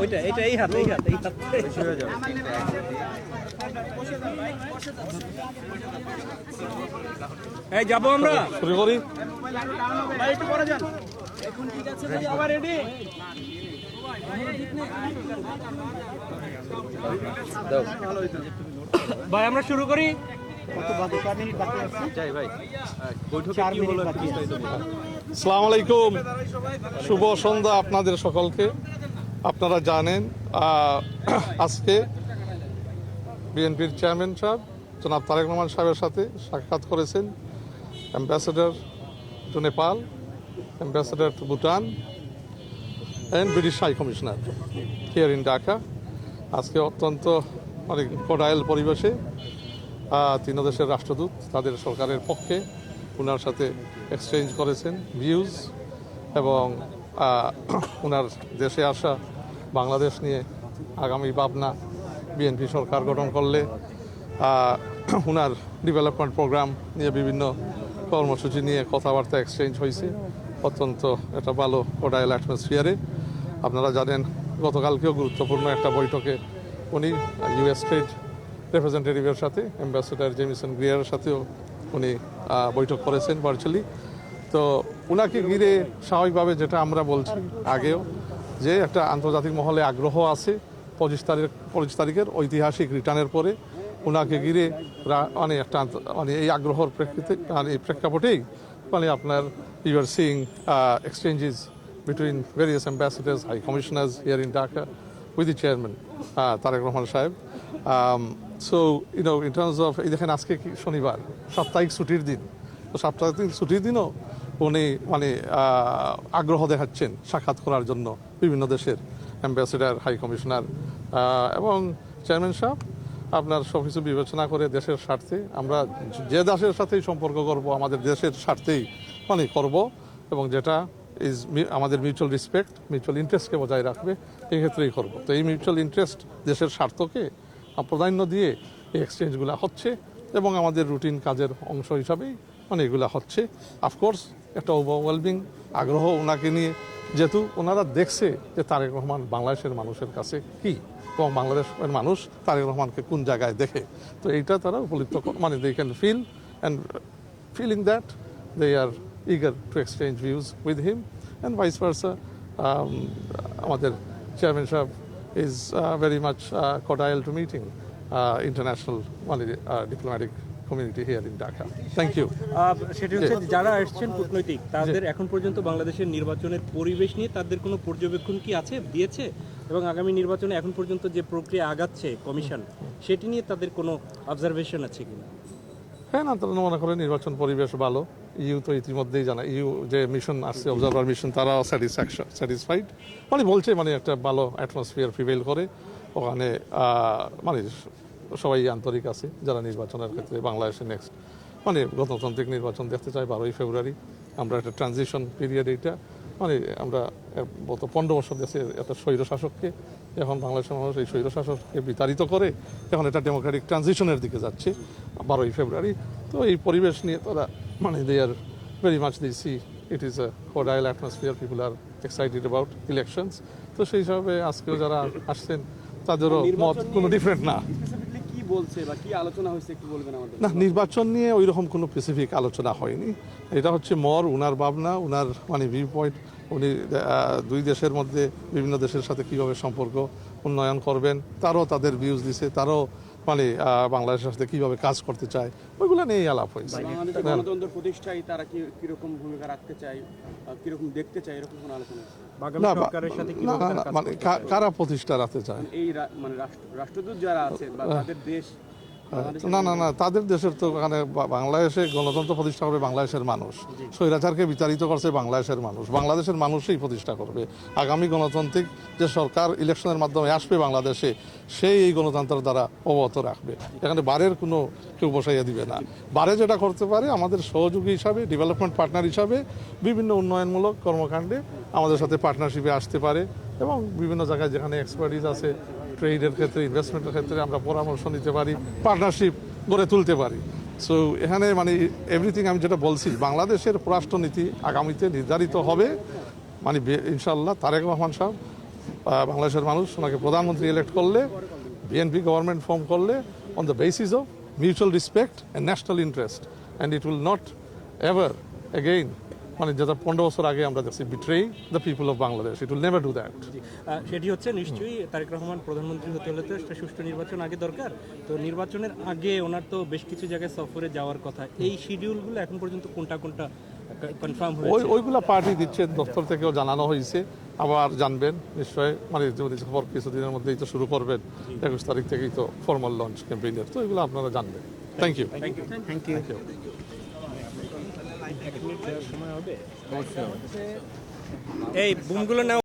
ওইটা এটা এই হাত এই হাত এই হাত। এই যাব আমরা। শুরু করি। ভাই আমরা শুরু করি। আছে ভাই আলাইকুম। শুভ সন্ধ্যা আপনাদের সকলকে। আপনারা জানেন আজকে বিএনপির চেয়ারম্যান সাহেব জনাব তারেক রহমান সাহেবের সাথে সাক্ষাৎ করেছেন ambassador to Nepal ambassador to Bhutan and British high commissioner here in Dhaka আজকে অত্যন্ত মানে কোডাইল পরিবেশে তিন দেশের রাষ্ট্রদূত তাদের সরকারের পক্ষে ওনার সাথে এক্সচেঞ্জ করেছেন ভিউজ এবং ওনার দেশে আসা বাংলাদেশ নিয়ে আগামী ভাবনা বিএনপি সরকার গঠন করলে ওনার ডেভেলপমেন্ট প্রোগ্রাম নিয়ে বিভিন্ন কর্মসূচি নিয়ে কথাবার্তা এক্সচেঞ্জ হয়েছে। অত্যন্ত একটা ভালো কোডাইল অ্যাটমসফিয়ারে আপনারা জানেন, গতকালকেও গুরুত্বপূর্ণ একটা বৈঠকে উনি ইউএস ট্রেড রিপ্রেজেন্টেটিভের সাথে অ্যাম্বাসেডার জেমিসন গ্রিয়ারের সাথেও উনি বৈঠক করেছেন ভার্চুয়ালি তো ওনাকে ঘিরে স্বাভাবিকভাবে যেটা আমরা বলছি আগেও যে একটা আন্তর্জাতিক মহলে আগ্রহ আছে পঁচিশ তারিখ পঁচিশ তারিখের ঐতিহাসিক রিটার্নের পরে ওনাকে ঘিরে মানে একটা মানে এই আগ্রহর প্রেক্ষিতে মানে এই প্রেক্ষাপটেই মানে আপনার you are seeing exchanges between various ambassadors high commissioners here in Dhaka with the chairman, Tarek Tarek Rahman Um, so, you know, in এই দেখেন আজকে কি শনিবার সাপ্তাহিক ছুটির দিন। তো সাপ্তাহিক ছুটির দিনও উনি মানে আগ্রহ দেখাচ্ছেন সাক্ষাৎ করার জন্য বিভিন্ন দেশের অ্যাম্বাসেডার হাই কমিশনার এবং চেয়ারম্যান সাহেব আপনার সব কিছু বিবেচনা করে দেশের স্বার্থে আমরা যে দেশের সাথেই সম্পর্ক করব আমাদের দেশের স্বার্থেই মানে করব এবং যেটা ইজ আমাদের মিউচুয়াল রেসপেক্ট মিউচুয়াল ইন্টারেস্টকে বজায় রাখবে এই ক্ষেত্রেই করব। তো এই মিউচুয়াল ইন্টারেস্ট দেশের স্বার্থকে প্রাধান্য দিয়ে এই এক্সচেঞ্জগুলো হচ্ছে এবং আমাদের রুটিন কাজের অংশ হিসাবেই মানে এগুলো হচ্ছে আফকোর্স একটা ওভারওয়েলমিং আগ্রহ ওনাকে নিয়ে যেহেতু ওনারা দেখছে যে তারেক রহমান বাংলাদেশের মানুষের কাছে কি এবং বাংলাদেশের মানুষ তারেক রহমানকে কোন জায়গায় দেখে তো এইটা তারা উপলব্ধ মানে they can feel and feeling that they are eager to exchange views with him and versa. Um, আমাদের চেয়ারম্যান সাহেব is uh, very much uh, cordial to meeting uh, international diplomatic community here in Dhaka. Thank you. আহ, সেটা হচ্ছে যারা আসছেন কূটনৈতিক তাদের এখন পর্যন্ত বাংলাদেশের নির্বাচনের পরিবেশ নিয়ে তাদের কোনো পর্যবেক্ষণ কি আছে দিয়েছে? এবং আগামী নির্বাচনে এখন পর্যন্ত যে প্রক্রিয়া আগাচ্ছে কমিশন সেটি নিয়ে তাদের কোনো অবজারভেশন আছে কিনা? হ্যাঁ না তারা মনে করেন নির্বাচন পরিবেশ ভালো। ইউ তো ইতিমধ্যেই জানা, ইউ যে মিশন আসছে অবজারভার মিশন তারাও স্যাটিসফ্যাকশন স্যাটিসফাইড মানে বলছে মানে একটা ভালো অ্যাটমসফিয়ার প্রিভেল করে। ওখানে মানে সবাই আন্তরিক আছে যারা নির্বাচনের ক্ষেত্রে বাংলাদেশে নেক্সট মানে গণতান্ত্রিক নির্বাচন দেখতে চাই বারোই ফেব্রুয়ারি। আমরা একটা ট্রানজিশন পিরিয়ড এইটা। মানে আমরা গত পনেরো বছর দেশের একটা স্বৈর শাসককে এখন বাংলাদেশের মানুষ এই স্বৈর শাসককে বিতাড়িত করে, এখন এটা ডেমোক্রেটিক ট্রানজিশনের দিকে যাচ্ছে, বারোই ফেব্রুয়ারি। তো এই পরিবেশ নিয়ে তারা মানে they are very much the see it is a cordial atmosphere people are excited about elections তো সেই হিসাবে আজকেও যারা আসছেন তাদেরও মত কোনো ডিফারেন্ট না। না নির্বাচন নিয়ে ওই রকম কোনো স্পেসিফিক আলোচনা হয়নি। এটা হচ্ছে মর উনার ভাবনা উনার মানে ভিউ পয়েন্ট উনি দুই দেশের মধ্যে বিভিন্ন দেশের সাথে কীভাবে সম্পর্ক উন্নয়ন করবেন তারও তাদের ভিউজ দিছে তারও মানে বাংলাদেশের সাথে কীভাবে কাজ করতে চায় ওইগুলো নিয়েই আলাপ হয়েছে। বাংলাদেশের গণতন্ত্র প্রতিষ্ঠায় তারা কি কীরকম ভূমিকা রাখতে চায় কীরকম দেখতে চায় এরকম কোনো আলোচনা মানে? কারা প্রতিষ্ঠা রাখতে চায়? এই মানে রাষ্ট্রদূত যারা আছে বা তাদের দেশ না না না তাদের দেশের তো ওখানে বাংলাদেশে গণতন্ত্র প্রতিষ্ঠা করবে বাংলাদেশের মানুষ। স্বৈরাচারকে বিতাড়িত করছে বাংলাদেশের মানুষ। বাংলাদেশের মানুষই প্রতিষ্ঠা করবে। আগামী গণতান্ত্রিক যে সরকার ইলেকশনের মাধ্যমে আসবে বাংলাদেশে সেই এই গণতন্ত্রের দ্বারা অবগত রাখবে। এখানে বারের কোনো কেউ বসাইয়া দিবে না। বারে যেটা করতে পারে আমাদের সহযোগী হিসাবে ডেভেলপমেন্ট পার্টনার হিসাবে বিভিন্ন উন্নয়নমূলক কর্মকাণ্ডে আমাদের সাথে পার্টনারশিপে আসতে পারে। এবং বিভিন্ন জায়গায় যেখানে এক্সপার্টিস আছে ট্রেডের ক্ষেত্রে ইনভেস্টমেন্টের ক্ষেত্রে আমরা পরামর্শ নিতে পারি পার্টনারশিপ গড়ে তুলতে পারি। সো এখানে মানে এভরিথিং আমি যেটা বলছি, বাংলাদেশের পররাষ্ট্রনীতি আগামীতে নির্ধারিত হবে। মানে ইনশাল্লাহ তারেক রহমান সাহেব বাংলাদেশের মানুষ, ওনাকে প্রধানমন্ত্রী ইলেক্ট করলে বিএনপি গভর্নমেন্ট ফর্ম করলে on the basis of mutual respect and national interest and it will not ever again মানে যেটা পনেরো বছর আগে আমরা দেখছি betray the people of Bangladesh it will never do that সেটি হচ্ছে নিশ্চয়ই তারেক রহমান প্রধানমন্ত্রী হতে হলে তো একটা সুষ্ঠু নির্বাচন আগে দরকার। তো নির্বাচনের আগে ওনার তো বেশ কিছু জায়গায় সফরে যাওয়ার কথা। এই শিডিউলগুলো এখন পর্যন্ত কোনটা কোনটা কনফার্ম ওই ওইগুলা পার্টি দিচ্ছে দপ্তর থেকেও জানানো হয়েছে। আবার জানবেন নিশ্চয় মানে যদি খবর কিছুদিনের মধ্যেই তো শুরু করবেন। একুশ তারিখ থেকেই তো ফর্মাল লঞ্চ ক্যাম্পেইনের তো এগুলো আপনারা জানবেন। Thank you thank you thank you এই বুমগুলো নেওয়া